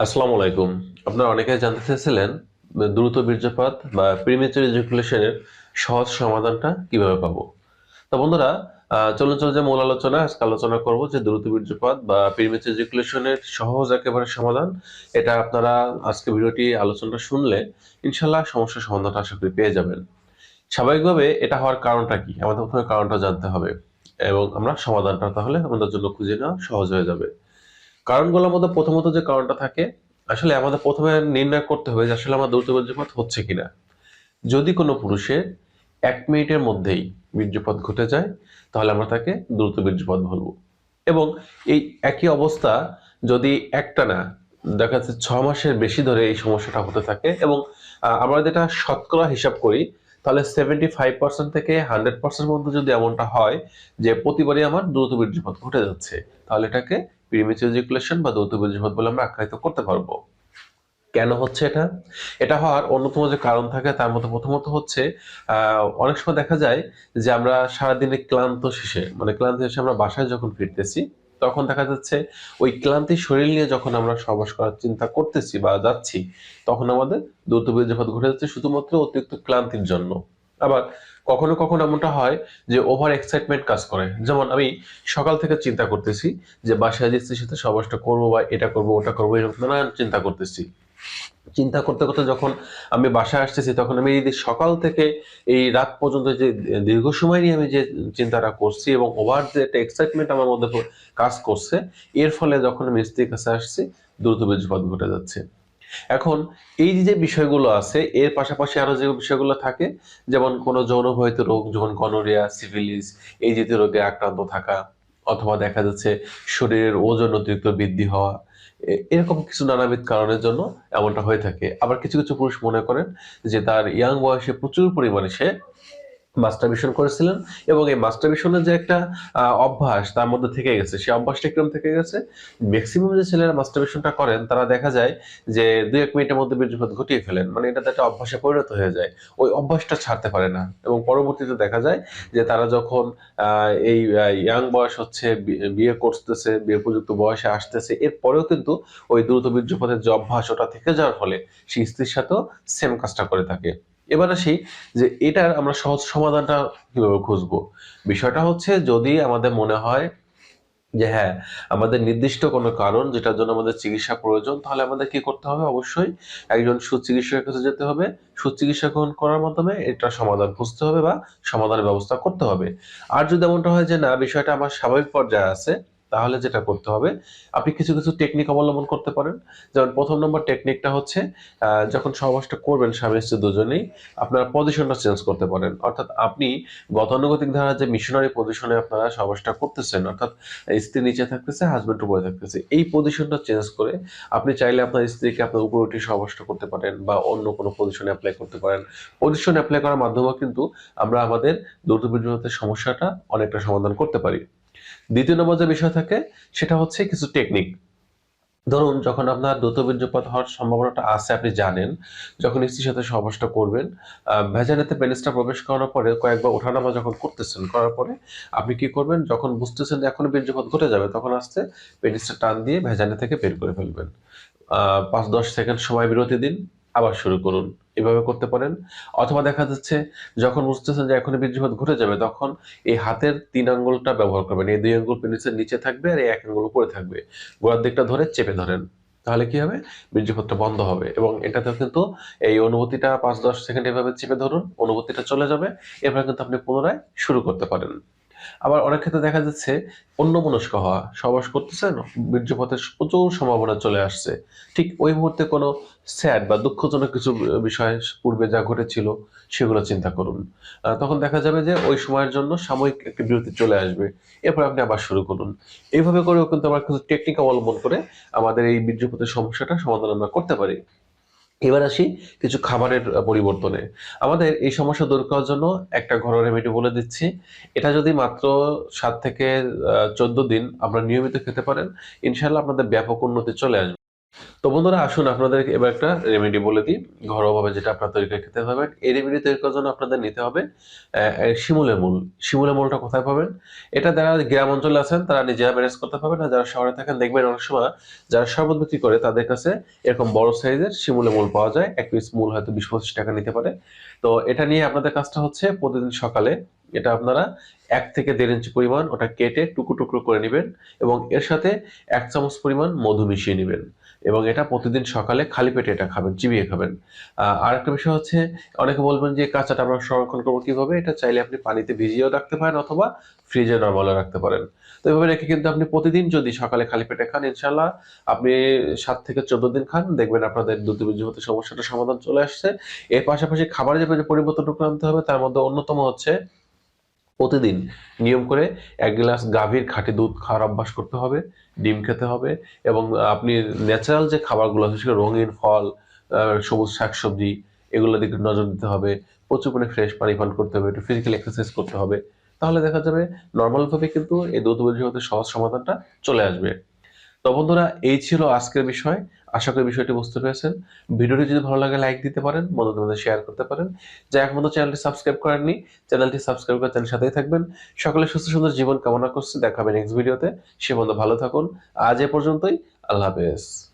আসসালামু আলাইকুম। আপনারা অনেকে জানতে চেয়েছিলেন দ্রুত বীর্যপাত বা প্রিমেচার ইজাকুলেশনের সহজ সমাধানটা কীভাবে পাবো। তো বন্ধুরা চলুন চলে যে মূল আলোচনা, আজকে আলোচনা করব যে দ্রুত বীর্যপাত বা প্রিমেচার ইজাকুলেশনের সহজ একেবারে সমাধান। এটা আপনারা আজকে ভিডিওটি আলোচনাটা শুনলে ইনশাল্লাহ সমস্যার সমাধানটা আশা করি পেয়ে যাবেন। স্বাভাবিকভাবে এটা হওয়ার কারণটা কি? আমাদের প্রথমে কারণটা জানতে হবে এবং আমরা সমাধানটা তাহলে আমাদের জন্য খুঁজে নেওয়া সহজ হয়ে যাবে। কারণগুলোর মধ্যে প্রথমত যে কারণটা থাকে, আসলে আমাদের প্রথমে নির্ণয় করতে হবে যে আসলে আমার দ্রুত বীর্যপাত হচ্ছে কিনা। যদি কোনো পুরুষের এক মিনিটের মধ্যেই বীর্যপাত ঘটে যায়, তাহলে আমরা তাকে দ্রুত বীর্যপাত বলব। এবং এই একই অবস্থা যদি একটা না, দেখা যাচ্ছে ছ মাসের বেশি ধরে এই সমস্যাটা হতে থাকে এবং আমরা যেটা শতকরা হিসাব করি, তাহলে সেভেন্টি ফাইভ পার্সেন্ট থেকে হান্ড্রেড পার্সেন্ট মধ্যে যদি এমনটা হয় যে প্রতিবারই আমার দ্রুত বীর্যপাত ঘটে যাচ্ছে, তাহলে এটাকে ইজাকুলেশন বা দ্রুত বীর্যপাত বলে আমরা আখ্যায়িত করতে পারব। কেন হচ্ছে এটা? এটা হওয়ার অন্যতম যে কারণ থাকে, তার মধ্যে প্রথমত হচ্ছে অনেক সময় দেখা যায় যে আমরা সারাদিনে ক্লান্ত শেষে মানে ক্লান্ত শেষে আমরা বাসায় যখন ফিরতেছি, তখন দেখা যাচ্ছে ওই ক্লান্তি শরীর নিয়ে যখন আমরা সবাস করার চিন্তা করতেছি বা যাচ্ছি, তখন আমাদের দ্রুত বীর্যপাত ঘটে যাচ্ছে শুধুমাত্র অতিরিক্ত ক্লান্তির জন্য। আবার কখনো কখনো এমনটা হয় যে ওভার এক্সাইটমেন্ট কাজ করে। যেমন আমি সকাল থেকে চিন্তা করতেছি যে বাসায় যে সাথে সবাসটা করব বা এটা করব, ওটা করব, এরকম নানান চিন্তা করতেছি। চিন্তা করতে করতে যখন আমি বাসায় আসতেছি, তখন আমি যদি সকাল থেকে এই রাত পর্যন্ত যে দীর্ঘ সময় নিয়ে আমি যে চিন্তাটা করছি এবং ওভার যে একটা এক্সাইটমেন্ট আমার মধ্যে কাজ করছে, এর ফলে যখন আমি স্ত্রীর কাছে আসছি, দ্রুত বীর্যপাত ঘটে যাচ্ছে। এখন এই যে বিষয়গুলো আছে, এর পাশাপাশি আরও যে বিষয়গুলো থাকে, যেমন কোনো যৌনবাহিত রোগ, যেমন গনোরিয়া সিভিলিস এই জাতীয় রোগে আক্রান্ত থাকা, অথবা দেখা যাচ্ছে শরীরের ওজন অতিরিক্ত বৃদ্ধি হওয়া এরকম কিছু নানাবিধ কারণের জন্য এমনটা হয়ে থাকে। আবার কিছু কিছু পুরুষ মনে করেন যে তার ইয়াং বয়সে প্রচুর পরিমাণে সে মাস্টারবেশন করেছিলেন এবং এই মাস্টারবেশনের যে একটা অভ্যাস তার মধ্যে থেকে গেছে। সেই অভ্যাসটা কীরকম থেকে গেছে? ম্যাক্সিমাম যে ছেলেরা মাস্টারবেশনটা করেন, তারা দেখা যায় যে দুই এক মিনিটের মধ্যে বীর্যপাত ঘটিয়ে ফেলেন। মানে এটা একটা অভ্যাসে পরিণত হয়ে যায়। ওই অভ্যাসটা ছাড়তে পারে না। এবং পরবর্তীতে দেখা যায় যে তারা যখন এই ইয়াং বয়স হচ্ছে বিয়ে করতেছে বিয়ে উপযুক্ত বয়সে আসতেছে, এরপরেও কিন্তু ওই দ্রুত বীর্যপাতের যে অভ্যাস ওটা থেকে যাওয়ার ফলে সেই স্ত্রীর সাথেও সেম কাজটা করে থাকে। এবার আসি যে এটার আমরা সহজ সমাধানটা কীভাবে খুঁজবো? বিষয়টা হচ্ছে যদি আমাদের মনে হয় যে হ্যাঁ আমাদের নির্দিষ্ট কোনো কারণ যেটার জন্য আমাদের চিকিৎসা প্রয়োজন, তাহলে আমাদের কি করতে হবে? অবশ্যই একজন সুচিকিৎসকের কাছে যেতে হবে। সুচিকিৎসা গ্রহণ করার মাধ্যমে এটা সমাধান খুঁজতে হবে বা সমাধানের ব্যবস্থা করতে হবে। আর যদি এমনটা হয় যে না, বিষয়টা আমার স্বাভাবিক পর্যায়ে আছে তাহলে যেটা করতে হবে, আপনি কিছু কিছু টেকনিক অবলম্বন করতে পারেন। যেমন প্রথম নম্বর টেকনিকটা হচ্ছে যখন সহবাসটা করবেন স্বামী স্ত্রী দুজনেই, আপনারা পজিশনটা চেঞ্জ করতে পারেন। অর্থাৎ আপনি গতানুগতিক ধারা যে মিশনারি পজিশনে আপনারা সহবাসটা করতেছেন, অর্থাৎ স্ত্রী নিচে থাকতেছে হাজব্যান্ড উপরে থাকতেছে, এই পজিশনটা চেঞ্জ করে আপনি চাইলে আপনার স্ত্রীকে আপনার উপরে উঠে সহবাসটা করতে পারেন বা অন্য কোনো পজিশনে অ্যাপ্লাই করতে পারেন। পজিশন অ্যাপ্লাই করার মাধ্যমেও কিন্তু আমরা আমাদের দ্রুত বীর্যপাতের সমস্যাটা অনেকটা সমাধান করতে পারি। দ্বিতীয় নম্বর যে বিষয় থাকে, সেটা হচ্ছে কিছু টেকনিক ধরুন, যখন আপনার দ্রুত বীর্যপাত হওয়ার সম্ভাবনাটা আছে, আপনি জানেন, যখন স্ত্রীর সাথে সহবাসটা করবেন ভেজানেতে পেনিসটা প্রবেশ করার পরে কয়েকবার ওঠানামা যখন করতেছেন, করার পরে আপনি কি করবেন? যখন বুঝতেছেন যে এখন বীর্যপাত ঘটে যাবে, তখন আস্তে পেনিসটা টান দিয়ে ভেজানে থেকে বের করে ফেলবেন। পাঁচ দশ সেকেন্ড সময় বিরতি দিন, আবার শুরু করুন। এভাবে করতে পারেন। অথবা দেখা যাচ্ছে, যখন বুঝতেছেন যে এখন বীর্যপাত ঘটে যাবে, তখন এই হাতের তিন আঙ্গুলটা ব্যবহার করবেন। এই দুই আঙ্গুল পেনিসের নিচে থাকবে আর এই এক আঙ্গুল উপরে থাকবে। গোড়ার দিকটা ধরে চেপে ধরেন। তাহলে কি হবে? বীর্যপাতটা বন্ধ হবে এবং এটাতে কিন্তু এই অনুভূতিটা পাঁচ দশ সেকেন্ড এভাবে চেপে ধরুন, অনুভূতিটা চলে যাবে। এরপর কিন্তু আপনি পুনরায় শুরু করতে পারেন। আবার অনেক ক্ষেত্রে দেখা যাচ্ছে অন্য মনস্ক হওয়া সবাস করতেছেন বীর্যপাতের প্রচুর সম্ভাবনা চলে আসছে। ঠিক ওই মুহূর্তে কোনো স্যাড বা দুঃখজনক কিছু বিষয় পূর্বে যা ঘটেছিল সেগুলো চিন্তা করুন। তখন দেখা যাবে যে ওই সময়ের জন্য সাময়িক একটি বিরতি চলে আসবে। এরপর আপনি আবার শুরু করুন। এইভাবে করেও কিন্তু আমরা কিছু টেকনিক অবলম্বন করে আমাদের এই বীর্যপাতের সমস্যাটা সমাধান আমরা করতে পারি। এবার আসি কিছু খাবারের পরিবর্তনে। আমাদের এই সমস্যা দূর করার জন্য একটা ঘরোয়া রেমেডি বলে দিচ্ছি। এটা যদি মাত্র সাত থেকে চোদ্দ দিন আমরা নিয়মিত খেতে পারেন ইনশাল্লাহ আপনাদের ব্যাপক উন্নতি চলে আসবে। তো বন্ধুরা, আসুন আপনাদের এবার একটা রেমেডি বলে দিই। ঘরোয়াভাবে যেটা আপনার তৈরি করে খেতে পারবেন এই রেমেডি তৈরি করার জন্য আপনাদের নিতে হবে শিমুলের মূল শিমুলের মূলটা কোথায় পাবেন? এটা যারা গ্রাম অঞ্চলে আছেন, তারা নিজেরা ম্যানেজ করতে পারবেন। আর যারা শহরে থাকেন, দেখবেন অনেক সময় যারা শরবত বিক্রি করে, তাদের কাছে এরকম বড় সাইজের শিমুলের মূল পাওয়া যায়। এক পিস মূল হয়তো বিশ পঁচিশ টাকা নিতে পারে। তো এটা নিয়ে আপনাদের কাজটা হচ্ছে প্রতিদিন সকালে এটা আপনারা এক থেকে দেড় ইঞ্চি পরিমাণ ওটা কেটে টুকরো টুকরো করে নেবেন এবং এর সাথে এক চামচ পরিমাণ মধু মিশিয়ে নেবেন। এবং এটা প্রতিদিন সকালে খালি পেটে এটা খাবেন, চিবিয়ে খাবেন। আর একটা বিষয় হচ্ছে, অনেকে বলবেন যে কাঁচাটা আমরা সংরক্ষণ করব কীভাবে? এটা চাইলে আপনি পানিতে ভিজিয়েও রাখতে পারেন অথবা ফ্রিজে নর্মালও রাখতে পারেন। তো এভাবে রেখে কিন্তু আপনি প্রতিদিন যদি সকালে খালি পেটে খান ইনশাল্লাহ আপনি সাত থেকে চোদ্দ দিন খান, দেখবেন আপনাদের দুধ বীর্যপাতের সমস্যাটা সমাধান চলে আসছে। এর পাশাপাশি খাবারের যে পরিবর্তনটুকু আনতে হবে, তার মধ্যে অন্যতম হচ্ছে প্রতিদিন নিয়ম করে এক গ্লাস গাভীর খাঁটি দুধ খাওয়ার অভ্যাস করতে হবে, ডিম খেতে হবে এবং আপনি ন্যাচারাল যে খাবারগুলো আছে সেগুলো রঙিন ফল সবুজ শাকসবজি এগুলোর দিকে নজর দিতে হবে। প্রচুর পরিমাণে ফ্রেশ পানি পান করতে হবে, একটু ফিজিক্যাল এক্সারসাইজ করতে হবে। তাহলে দেখা যাবে নর্মালভাবে কিন্তু এই দুধ বীর্যপাতের সহজ সমাধানটা চলে আসবে। তো বন্ধুরা, এই ছিল আজকের বিষয়। আশা করি বিষয়টি বুঝতে পেরেছেন। ভিডিওটি যদি ভালো লাগে লাইক দিতে পারেন, বন্ধুদের মধ্যে শেয়ার করতে পারেন। যা মতো চ্যানেলটি সাবস্ক্রাইব করেননি চ্যানেলটি সাবস্ক্রাইব করে চ্যানেল সাথেই থাকবেন। সকলে সুস্থ, সুন্দর জীবন কামনা করছি। দেখাবে নেক্সট ভিডিওতে সে বন্ধু ভালো থাকুন। আজ এ পর্যন্তই। আল্লাহ হাফেজ।